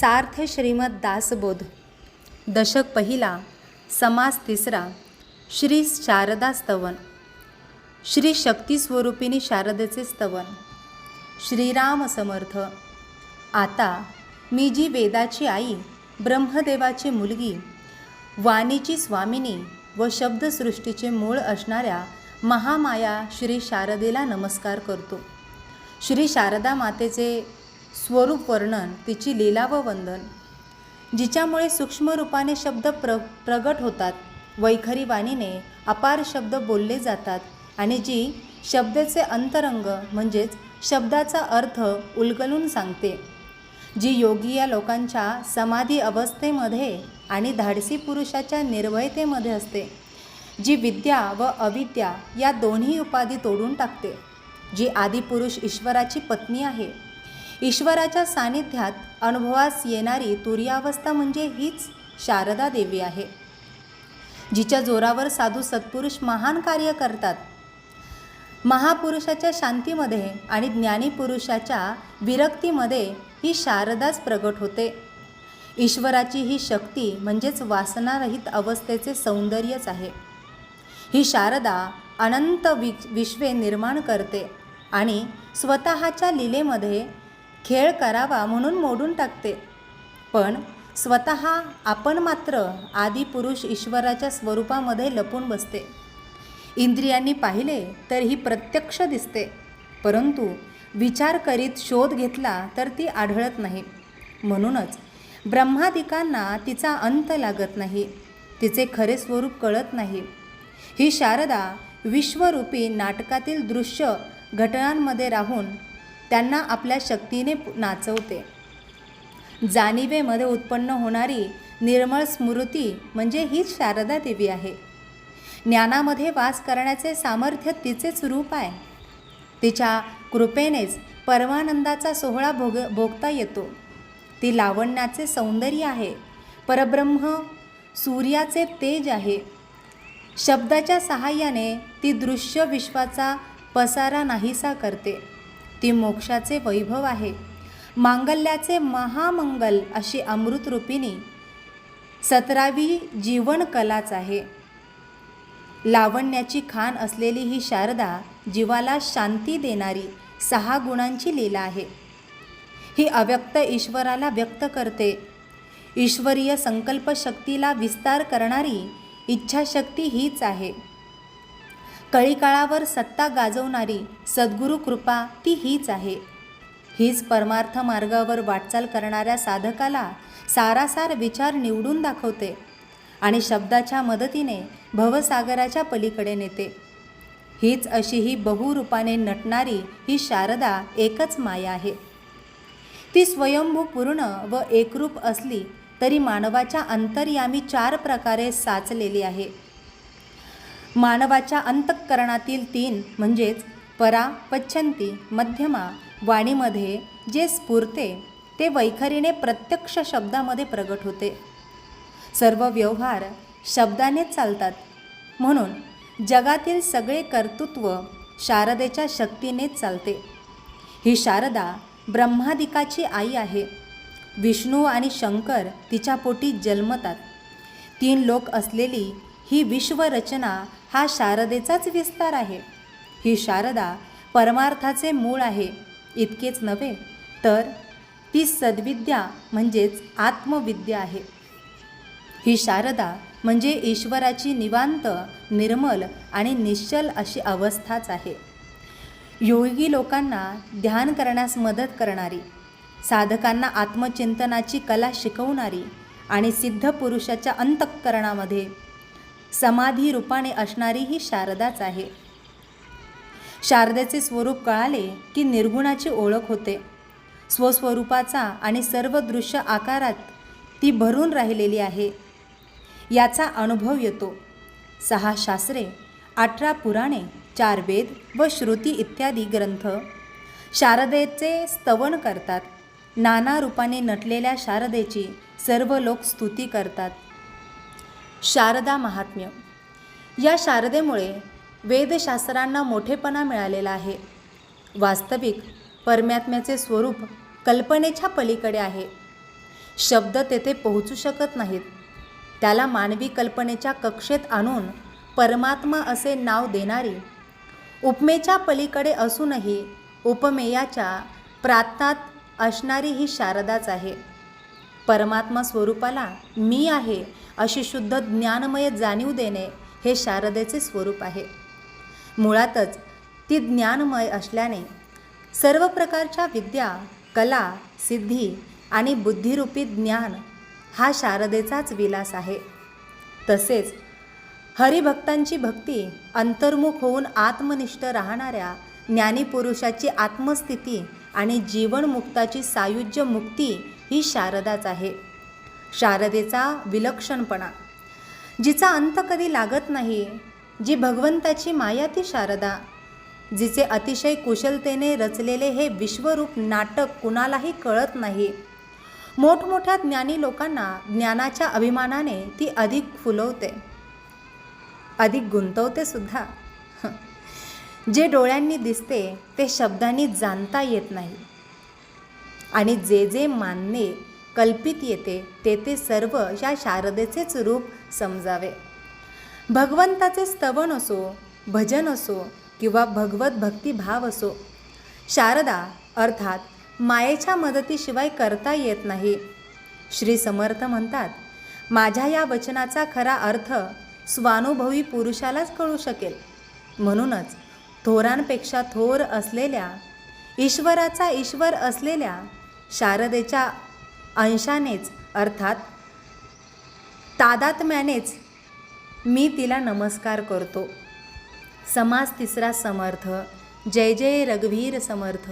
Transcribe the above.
सार्थ श्रीमद दासबोध दशक पहिला समास तिसरा श्री शारदा स्तवन. श्री शक्ती स्वरूपिणी शारदेचे स्तवन. श्रीराम समर्थ. आता मी जी वेदाची आई ब्रह्मदेवाची मुलगी वाणीची स्वामिनी व शब्दसृष्टीचे मूळ असणाऱ्या महामाया श्री शारदेला नमस्कार करतो. श्री शारदा मातेचे स्वरूप वर्णन तिची लीला व वंदन जिच्यामुळे सूक्ष्म रूपाने शब्द प्र प्रगट होतात. वैखरी वाणीने अपार शब्द बोलले जातात आणि जी शब्दाचे अंतरंग म्हणजेच शब्दाचा अर्थ उलगलून सांगते. जी योगी या लोकांच्या समाधी अवस्थेमध्ये आणि धाडसी पुरुषाच्या निर्भयतेमध्ये असते जी विद्या व अविद्या या दोन्ही उपाधी तोडून टाकते. जी आदिपुरुष ईश्वराची पत्नी आहे ईश्वराच्या सानिध्यात अनुभवास येणारी तुर्यावस्था म्हणजे हीच शारदा देवी आहे जिच्या जोरावर साधू सत्पुरुष महान कार्य करतात. महापुरुषाच्या शांतीमध्ये आणि ज्ञानीपुरुषाच्या विरक्तीमध्ये ही शारदाच प्रगट होते. ईश्वराची ही शक्ती म्हणजेच वासनारहित अवस्थेचे सौंदर्यच आहे. ही शारदा अनंत वि विश्वे निर्माण करते आणि स्वतःच्या लीलेमध्ये खेळ करावा म्हणून मोडून टाकते. पण स्वतः आपण मात्र आदिपुरुष ईश्वराच्या स्वरूपामध्ये लपून बसते. इंद्रियांनी पाहिले तर ही प्रत्यक्ष दिसते. परंतु विचार करीत शोध घेतला तर ती आढळत नाही. म्हणूनच ब्रह्मादिकांना तिचा अंत लागत नाही. तिचे खरे स्वरूप कळत नाही. ही शारदा विश्वरूपी नाटकातील दृश्य घटनांमध्ये राहून त्यांना आपल्या शक्तीने नाचवते. जाणिवेमध्ये उत्पन्न होणारी निर्मळ स्मृती म्हणजे हीच शारदा देवी आहे. ज्ञानामध्ये वास करण्याचे सामर्थ्य तिचेच रूप आहे. तिच्या कृपेनेच परमानंदाचा सोहळा भोग भोगता येतो. ती लावण्याचे सौंदर्य आहे. परब्रह्म सूर्याचे तेज आहे. शब्दाच्या सहाय्याने ती दृश्य विश्वाचा पसारा नाहीसा करते. ती मोक्षाचे वैभव आहे. मांगल्याचे महामंगल अशी अमृतरूपिणी सतरावी जीवन कलाच आहे. लावण्याची खान असलेली ही शारदा जीवाला शांती देणारी सहा गुणांची लीला आहे. ही अव्यक्त ईश्वराला व्यक्त करते. ईश्वरीय संकल्पशक्तीला विस्तार करणारी इच्छाशक्ती हीच आहे. कळीकाळावर सत्ता गाजवणारी सद्गुरू कृपा ती हीच आहे. हीच परमार्थ मार्गावर वाटचाल करणाऱ्या साधकाला सारासार विचार निवडून दाखवते आणि शब्दाच्या मदतीने भवसागराच्या पलीकडे नेते. हीच अशी ही बहुरूपाने नटणारी ही शारदा एकच माया आहे. ती स्वयंभू पूर्ण व एकरूप असली तरी मानवाच्या अंतर्यामी चार प्रकारे साचलेली आहे. मानवाच्या अंतःकरणातील तीन म्हणजेच परा पच्छंती मध्यमा वाणीमध्ये जे स्फुरते ते वैखरीने प्रत्यक्ष शब्दामध्ये प्रगट होते. सर्व व्यवहार शब्दानेच चालतात. म्हणून जगातील सगळे कर्तृत्व शारदेच्या शक्तीनेच चालते. ही शारदा ब्रह्मादिकाची आई आहे. विष्णू आणि शंकर तिच्या पोटी जन्मतात. तीन लोक असलेली ही विश्वरचना हा शारदेचाच विस्तार आहे. ही शारदा परमार्थाचे मूळ आहे इतकेच नव्हे तर ती सद्विद्या म्हणजेच आत्मविद्या आहे. ही शारदा म्हणजे ईश्वराची निवांत निर्मल आणि निश्चल अशी अवस्थाच आहे. योगी लोकांना ध्यान करण्यास मदत करणारी साधकांना आत्मचिंतनाची कला शिकवणारी आणि सिद्ध पुरुषाच्या अंतःकरणामध्ये समाधी रूपाने असणारी ही शारदाच आहे. शारदेचे स्वरूप कळाले की निर्गुणाची ओळख होते. स्वस्वरूपाचा आणि सर्व दृश्य आकारात ती भरून राहिलेली आहे. याचा अनुभव येतो. सहा शास्त्रे अठरा पुराणे चार वेद व श्रुती इत्यादी ग्रंथ शारदेचे स्तवन करतात. नाना रूपाने नटलेल्या शारदेची सर्व लोक स्तुती करतात. शारदा महात्म्य. या शारदेमुळे वेदशास्त्रांना मोठेपणा मिळालेला आहे. वास्तविक परमात्म्याचे स्वरूप कल्पनेच्या पलीकडे आहे. शब्द तेथे पोहोचू शकत नाहीत. त्याला मानवी कल्पनेच्या कक्षेत आणून परमात्मा असे नाव देणारी उपमेच्या पलीकडे असूनही उपमेयाच्या प्रांतात असणारी ही शारदाच आहे. परमात्मा स्वरूपाला मी आहे अशी शुद्ध ज्ञानमय जाणीव देणे हे शारदेचे स्वरूप आहे. मुळातच ती ज्ञानमय असल्याने सर्व प्रकारच्या विद्या कला सिद्धी आणि बुद्धिरूपी ज्ञान हा शारदेचाच विलास आहे. तसेच हरिभक्तांची भक्ती अंतर्मुख होऊन आत्मनिष्ठ राहणाऱ्या ज्ञानीपुरुषाची आत्मस्थिती आणि जीवनमुक्ताची सायुज्य मुक्ती ही शारदाच आहे. शारदेचा विलक्षणपणा. जिचा अंत कधी लागत नाही जी भगवंताची माया ती शारदा. जिचे अतिशय कुशलतेने रचलेले हे विश्वरूप नाटक कुणालाही कळत नाही. मोठमोठ्या ज्ञानी लोकांना ज्ञानाच्या अभिमानाने ती अधिक फुलवते. अधिक गुंतवते सुद्धा. जे डोळ्यांनी दिसते ते शब्दांनी जाणता येत नाही. आणि जे जे मानणे कल्पित येते ते ते सर्व या शारदेचेच रूप समजावे. भगवंताचे स्तवन असो भजन असो किंवा भगवत भक्तिभाव असो शारदा अर्थात मायेच्या मदतीशिवाय करता येत नाही. श्री समर्थ म्हणतात माझ्या या वचनाचा खरा अर्थ स्वानुभवी पुरुषालाच कळू शकेल. म्हणूनच थोरांपेक्षा थोर असलेल्या ईश्वराचा ईश्वर असलेल्या शारदेच्या अंशानेच अर्थात तादात्म्यानेच मी तिला नमस्कार करतो. समास तिसरा समर्थ जय जय रघुवीर समर्थ.